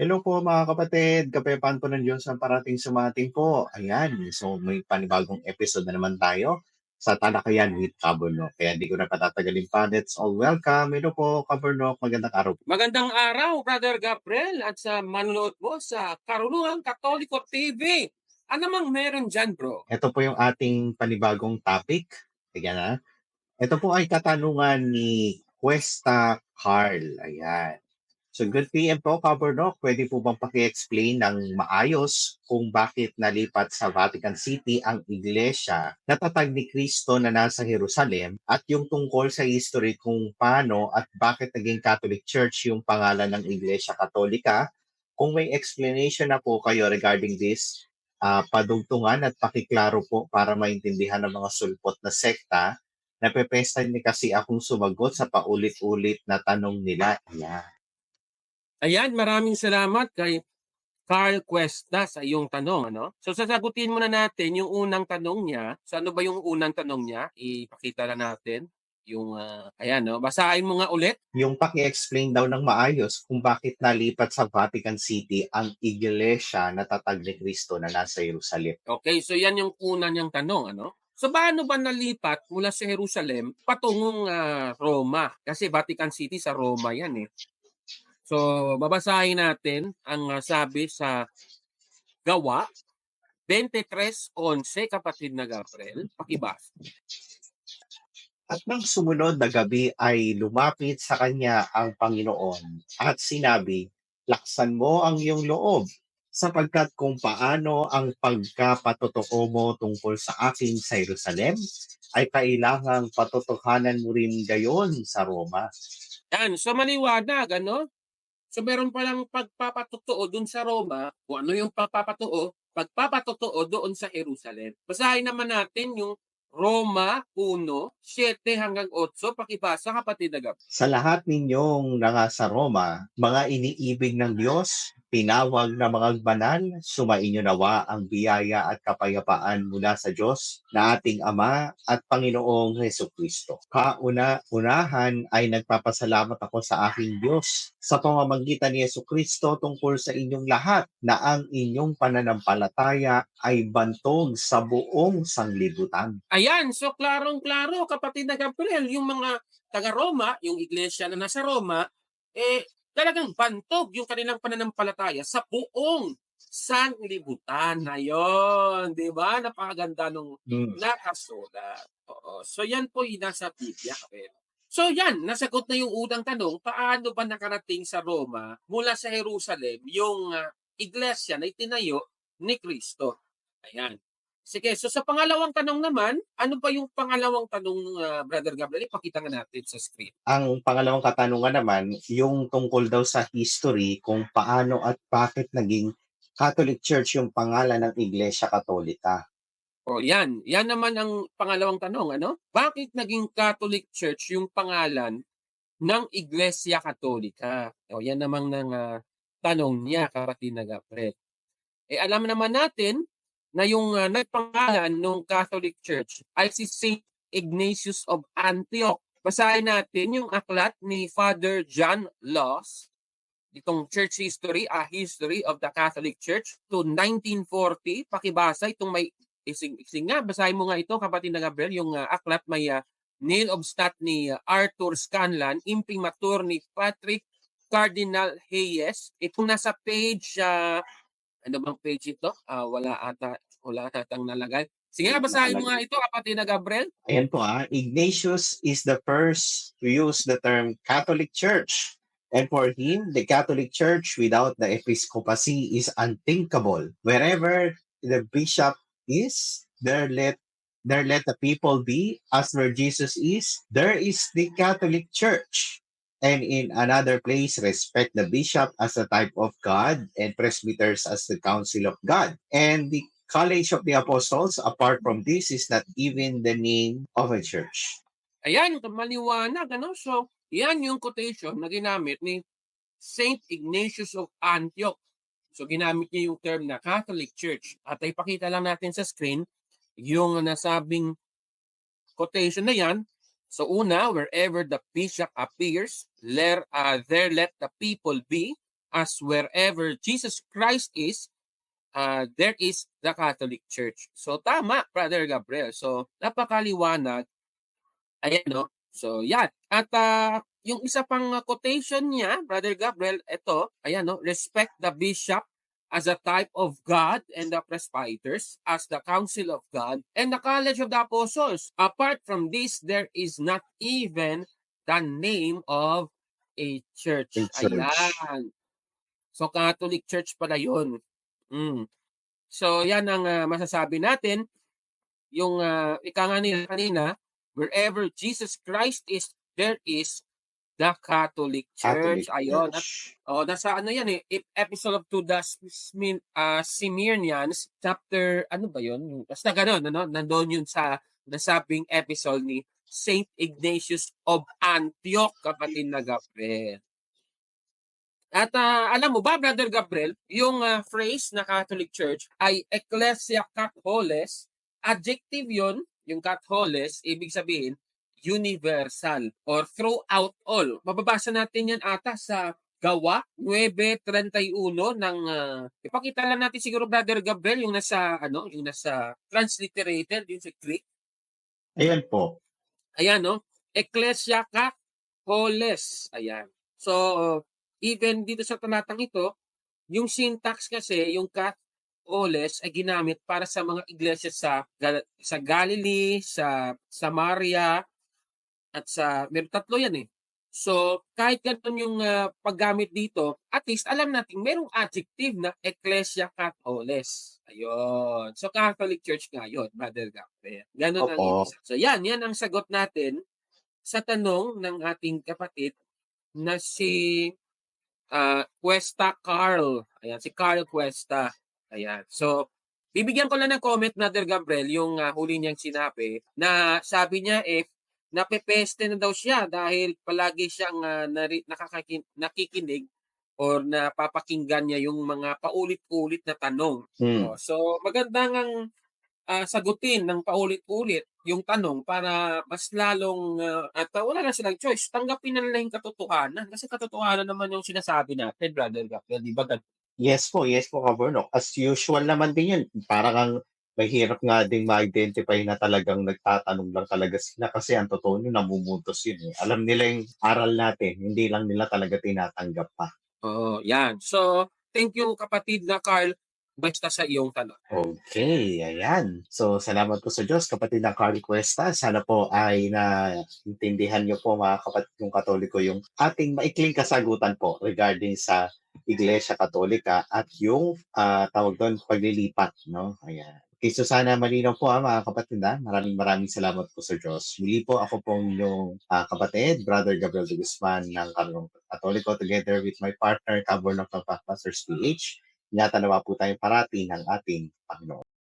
Hello po mga kapatid, kapayapaan po ng Diyos ang parating sumating po. Ayan, so may panibagong episode na naman tayo sa Talakayan with Kaburnok. Kaya hindi ko na patatagalin pa. Let's all welcome. Hello po, Kaburnok. Magandang araw. Magandang araw, Brother Gabriel, at sa manonood mo sa Karunungan Katoliko TV. Ano namang meron dyan, bro? Ito po yung ating panibagong topic. Ayan na. Ito po ay katanungan ni Cuesta Carl. Ayan. So good PM po, Kaburnok. Pwede po bang paki-explain ng maayos kung bakit nalipat sa Vatican City ang iglesia na tatag ni Kristo na nasa Jerusalem at yung tungkol sa history kung paano at bakit naging Catholic Church yung pangalan ng Iglesia Katolika. Kung may explanation na po kayo regarding this, uh, padugtungan at pakiklaro po para maintindihan ng mga sulpot na sekta napepesta ni kasi akong sumagot sa paulit-ulit na tanong nila. Ayan. Ayan, maraming salamat kay Carl Cuesta sa iyong tanong. Ano? So sasagutin muna natin yung unang tanong niya. So ano ba yung unang tanong niya? Ipakita na natin yung uh, ayan no basahin mo nga ulit yung paki-explain daw ng maayos kung bakit nalipat sa Vatican City ang iglesia na tatag ni Kristo na nasa Jerusalem okay so yan yung una niyang tanong ano So paano ba nalipat mula sa Jerusalem patungong uh, Roma? Kasi Vatican City sa Roma yan eh. So, babasahin natin ang uh, sabi sa gawa 23.11, kapatid na Gabriel. Pakibas. At nang sumunod na gabi ay lumapit sa kanya ang Panginoon at sinabi, Laksan mo ang iyong loob sapagkat kung paano ang pagkapatotoo mo tungkol sa akin sa Jerusalem ay kailangang patotohanan mo rin gayon sa Roma. Yan, so maliwanag, ano? So meron palang pagpapatotoo dun sa Roma, kung ano yung pagpapatotoo, pagpapatotoo doon sa Jerusalem. Basahin naman natin yung Roma 1, 7 hanggang 8, pakibasa kapatid na Sa lahat ninyong nangasa Roma, mga iniibig ng Diyos, Tinawag na mga banal, sumainyo nawa ang biyaya at kapayapaan mula sa Diyos na ating Ama at Panginoong Heso Kristo. Kauna-unahan ay nagpapasalamat ako sa aking Diyos sa pamamagitan ni Heso Kristo tungkol sa inyong lahat na ang inyong pananampalataya ay bantog sa buong sanglibutan. Ayan, so klarong-klaro kapatid na Gabriel, yung mga taga-Roma, yung iglesia na nasa Roma, eh talagang bantog yung kanilang pananampalataya sa buong sanglibutan. Ayun, di ba? Napakaganda nung mm. nakasulat. Oo. So yan po yung nasa Biblia. So yan, nasagot na yung unang tanong, paano ba nakarating sa Roma mula sa Jerusalem yung uh, iglesia na itinayo ni Kristo? Ayan. Sige, so sa pangalawang tanong naman, ano ba yung pangalawang tanong, uh, Brother Gabriel? Ipakita nga natin sa screen. Ang pangalawang katanungan naman, yung tungkol daw sa history kung paano at bakit naging Catholic Church yung pangalan ng Iglesia Katolika. O yan, yan naman ang pangalawang tanong. Ano? Bakit naging Catholic Church yung pangalan ng Iglesia Katolika? O yan namang ng uh, tanong niya, kapatid na Gabriel. Eh alam naman natin na yung uh, nagpangalan ng Catholic Church ay si Saint Ignatius of Antioch. Basahin natin yung aklat ni Father John Laws, itong church history, a history of the Catholic Church to 1940. Pakibasa itong may ising-ising nga. Basahin mo nga ito, kapatid na Gabriel, yung uh, aklat may uh, Neil Obstat ni uh, Arthur Scanlan, imprimatur ni Patrick Cardinal Hayes. Itong nasa page uh, ano bang page ito? Uh, wala ata, wala atang nalagay. Sige basahin mo nga ito, kapatid na Gabriel. Ayan po ah. Ignatius is the first to use the term Catholic Church. And for him, the Catholic Church without the episcopacy is unthinkable. Wherever the bishop is, there let there let the people be. As where Jesus is, there is the Catholic Church and in another place respect the bishop as a type of God and presbyters as the council of God. And the College of the Apostles, apart from this, is not even the name of a church. Ayan, maliwanag. Ano? So, yan yung quotation na ginamit ni Saint Ignatius of Antioch. So, ginamit niya yung term na Catholic Church. At ipakita lang natin sa screen yung nasabing quotation na yan So una, wherever the bishop appears, there, uh, there let the people be. as wherever Jesus Christ is, uh, there is the Catholic Church. So tama, Brother Gabriel. So napakaliwanag. Ayan, no? So yan. At ah, yung isa pang quotation niya, Brother Gabriel, ito, ayan, no? Respect the bishop as a type of God and the presbyters as the council of God and the college of the apostles. Apart from this, there is not even the name of a church. A church. Ayan. So Catholic Church pala yun. Mm. So yan ang ah, masasabi natin. Yung uh, ika nga nila kanina, wherever Jesus Christ is, there is the Catholic Church. Catholic Ayun. At. Oh, nasa ano yan eh, ep- episode of to the uh, Smyrnians, chapter, ano ba yun? Basta ganun, ano? Nandun yun sa nasabing episode ni Saint Ignatius of Antioch, kapatid na Gabriel. At ah, alam mo ba, Brother Gabriel, yung ah, phrase na Catholic Church ay Ecclesia Catholes, adjective yon yung Catholes, ibig sabihin, universal or throughout all. Mababasa natin yan ata sa Gawa 9:31 ng ah, ipakita lang natin siguro Brother Gabriel yung nasa ano, yung nasa transliterated yung sa Greek. Ayan po. Ayan no, Ecclesia Catholes. Ayan. So even dito sa talatang ito, yung syntax kasi yung Catholes ay ginamit para sa mga iglesia sa sa Galilee, sa Samaria at sa meron tatlo yan eh. So, kahit ganun yung ah, paggamit dito, at least alam natin merong adjective na Ecclesia Catholes. Ayun. So, Catholic Church nga yun, Brother Gabriel. Ganun ang Opo. ibig sabihin. So, yan. Yan ang sagot natin sa tanong ng ating kapatid na si ah, Cuesta Carl. Ayan, si Carl Cuesta. Ayan. So, bibigyan ko lang ng comment, Brother Gabriel, yung ah, huli niyang sinabi na sabi niya if napepeste na daw siya dahil palagi siyang ah, nari, nakakakin, nakikinig or napapakinggan niya yung mga paulit-ulit na tanong. Hmm. Oh, so maganda ngang ah, sagutin ng paulit-ulit yung tanong para mas lalong ah, at ah, wala na silang choice. Tanggapin na nila yung katotohanan kasi katotohanan naman yung sinasabi natin, Brother Gabriel. Di ba? Yes po, yes po, Kaborno. As usual naman din yun. Parang ang mahirap nga ding ma-identify na talagang nagtatanong lang talaga sila kasi ang totoo nyo, namumutos yun eh. Alam nila yung aral natin, hindi lang nila talaga tinatanggap pa. Oo, yan. So, thank you kapatid na Carl basta sa iyong tanong. Okay, ayan. So, salamat po sa Diyos, kapatid ng Carl Cuesta. Sana po ay naintindihan niyo po mga kapatid ng Katoliko yung ating maikling kasagutan po regarding sa Iglesia Katolika at yung ah, tawag doon paglilipat, no? Ayan. Okay, so sana malinaw po ah, mga kapatid ah. Maraming maraming salamat po sa Diyos. Muli po ako pong yung ah, kapatid, Brother Gabriel de Guzman ng Karong Katoliko together with my partner, Kabor ng Pastors PH. Inatanawa po tayong parati ng ating Panginoon.